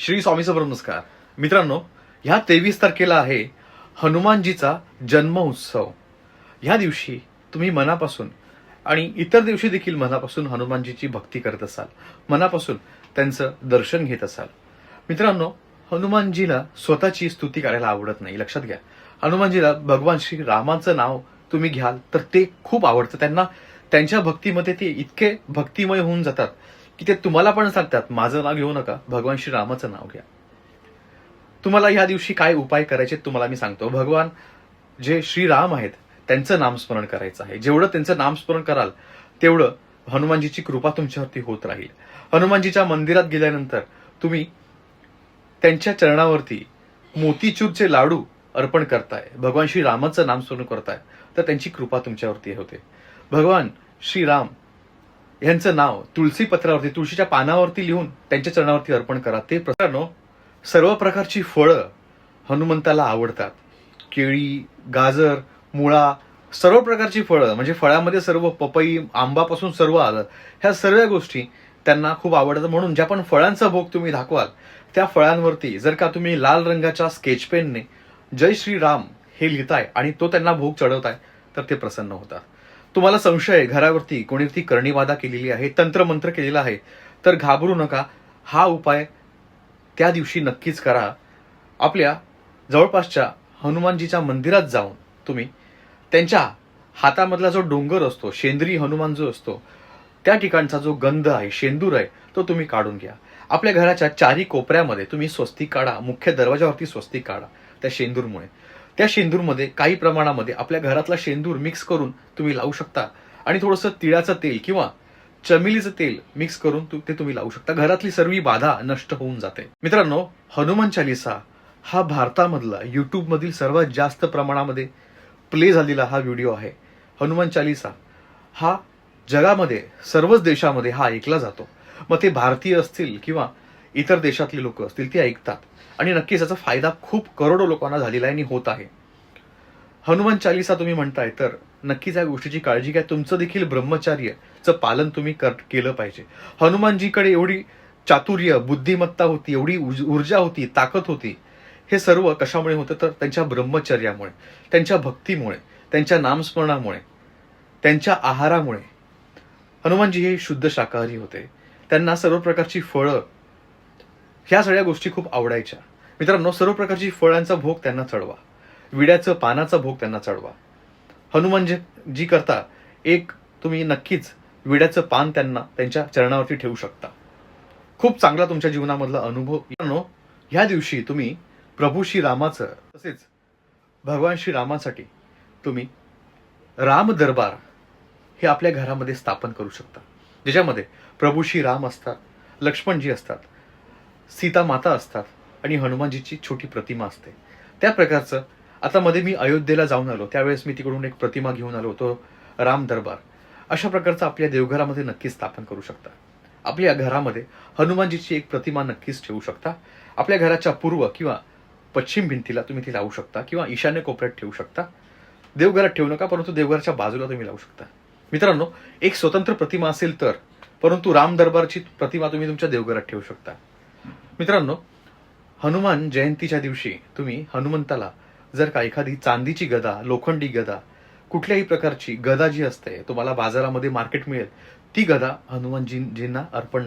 श्री स्वामी नमस्कार. मित्रांनो ह्या तेवीस तारखेला आहे हनुमानजीचा जन्म उत्सव ह्या दिवशी तुम्ही मनापासून आणि इतर दिवशी देखील मनापासून हनुमानजीची भक्ती करत असाल. मनापासून त्यांचं दर्शन घेत असाल. मित्रांनो हनुमानजीला स्वतःची स्तुती करायला आवडत नाही. लक्षात घ्या. हनुमानजीला भगवान श्री रामाचं नाव तुम्ही घ्याल तर ते खूप आवडतं. त्यांना त्यांच्या भक्तीमध्ये ते इतके भक्तिमय होऊन जातात. की ते तुम्हाला पण सांगतात माझं नाव घेऊ नका. भगवान श्री रामाचं नाव घ्या. तुम्हाला ह्या दिवशी काय उपाय करायचे तुम्हाला मी सांगतो. भगवान जे श्रीराम आहेत त्यांचं नामस्मरण करायचं आहे. जेवढं त्यांचं नामस्मरण कराल तेवढं हनुमानजीची कृपा तुमच्यावरती होत राहील. हनुमानजीच्या मंदिरात गेल्यानंतर तुम्ही त्यांच्या चरणावरती मोतीचूरचे लाडू अर्पण करताय. भगवान श्री रामाचं नामस्मरण करताय. तर त्यांची कृपा तुमच्यावरती होते. भगवान श्रीराम यांचं नाव तुळशी पत्रावरती तुळशीच्या पानावरती लिहून त्यांच्या चरणावरती अर्पण करा. ते प्रकारानो सर्व प्रकारची फळं हनुमंताला आवडतात. केळी गाजर मुळा सर्व प्रकारची फळं म्हणजे फळामध्ये सर्व पपई आंबापासून सर्व आलं ह्या सर्व गोष्टी त्यांना खूप आवडतात. म्हणून ज्या पण फळांचा भोग तुम्ही दाखवाल त्या फळांवरती जर का तुम्ही लाल रंगाच्या स्केच पेनने जय श्रीराम हे लिहिताय आणि तो त्यांना भोग चढवताय तर ते प्रसन्न होतात. तुम्हाला संशय आहे घरावरती कोणीतरी कर्णीवादा केलेली आहे तंत्रमंत्र केलेला आहे तर घाबरू नका. हा उपाय त्या दिवशी नक्कीच करा. आपल्या जवळपासच्या हनुमानजीच्या मंदिरात जाऊन तुम्ही त्यांच्या हातामधला जो डोंगर असतो शेंद्री हनुमान जो असतो त्या ठिकाणचा जो गंध आहे शेंदूर आहे तो तुम्ही काढून घ्या. आपल्या घराच्या चारी कोपऱ्यामध्ये तुम्ही स्वस्तिक काढा मुख्य दरवाजावरती स्वस्तिक काढा त्या शेंदूरमुळे. त्या शेंदूरमध्ये काही प्रमाणामध्ये आपल्या घरातला शेंदूर मिक्स करून तुम्ही लावू शकता. आणि थोडंसं तिळाचं तेल किंवा चमेलीचं तेल मिक्स करून ते तुम्ही लावू शकता. घरातली सर्व बाधा नष्ट होऊन जाते. मित्रांनो हनुमान चालिसा हा भारतामधला यूट्यूबमधील सर्वात जास्त प्रमाणामध्ये प्ले झालेला हा व्हिडिओ आहे. हनुमान चालिसा हा जगामध्ये सर्वच देशामध्ये हा ऐकला जातो. मग ते भारतीय असतील किंवा इतर देशातले लोक असतील ते ऐकतात. आणि नक्कीच याचा फायदा खूप करोडो लोकांना झालेला आहे आणि होत आहे. हनुमान चालिसा तुम्ही म्हणताय तर नक्कीच या गोष्टीची काळजी घ्या. तुमचं देखील ब्रह्मचार्यचं पालन तुम्ही कर केलं पाहिजे. हनुमानजीकडे एवढी चातुर्य बुद्धिमत्ता होती एवढी उज- ऊर्जा होती ताकद होती हे सर्व कशामुळे होतं? तर त्यांच्या ब्रह्मचर्यामुळे त्यांच्या भक्तीमुळे त्यांच्या नामस्मरणामुळे त्यांच्या आहारामुळे. हनुमानजी हे शुद्ध शाकाहारी होते. त्यांना सर्व प्रकारची फळं ह्या सगळ्या गोष्टी खूप आवडायच्या. मित्रांनो सर्व प्रकारची फळांचा भोग त्यांना चढवा. विड्याचं पानाचा भोग त्यांना चढवा. हनुमान जे जी करता एक तुम्ही नक्कीच विड्याचं पान त्यांना त्यांच्या चरणावरती ठेवू शकता. खूप चांगला तुमच्या जीवनामधला अनुभव. ह्या दिवशी तुम्ही प्रभू श्री रामाचं तसेच भगवान श्री रामासाठी तुम्ही राम दरबार हे आपल्या घरामध्ये स्थापन करू शकता. ज्याच्यामध्ये प्रभू श्री राम असतात लक्ष्मणजी असतात सीता माता असतात आणि हनुमानजीची छोटी प्रतिमा असते. त्या प्रकारचं आता मध्ये मी अयोध्येला जाऊन आलो. त्यावेळेस मी तिकडून एक प्रतिमा घेऊन आलो होतो राम दरबार. अशा प्रकारचं आपल्या देवघरामध्ये नक्कीच स्थापन करू शकता. आपल्या घरामध्ये हनुमानजीची एक प्रतिमा नक्कीच ठेवू शकता. आपल्या घराच्या पूर्व किंवा पश्चिम भिंतीला तुम्ही ती लावू शकता किंवा ईशान्य कोपऱ्यात ठेवू शकता. देवघरात ठेवू नका परंतु देवघराच्या बाजूला तुम्ही लावू शकता. मित्रांनो एक स्वतंत्र प्रतिमा असेल तर परंतु राम दरबारची प्रतिमा तुम्ही तुमच्या देवघरात ठेवू शकता. मित्रांनो हनुमान जयंतीच्या दिवशी तुम्ही हनुमंताला जर का एखादी चांदीची गदा लोखंडी गदा कुठल्याही प्रकारची गदा जी असते तुम्हाला बाजारामध्ये मार्केट मिळेल ती गदा हनुमानजींना अर्पण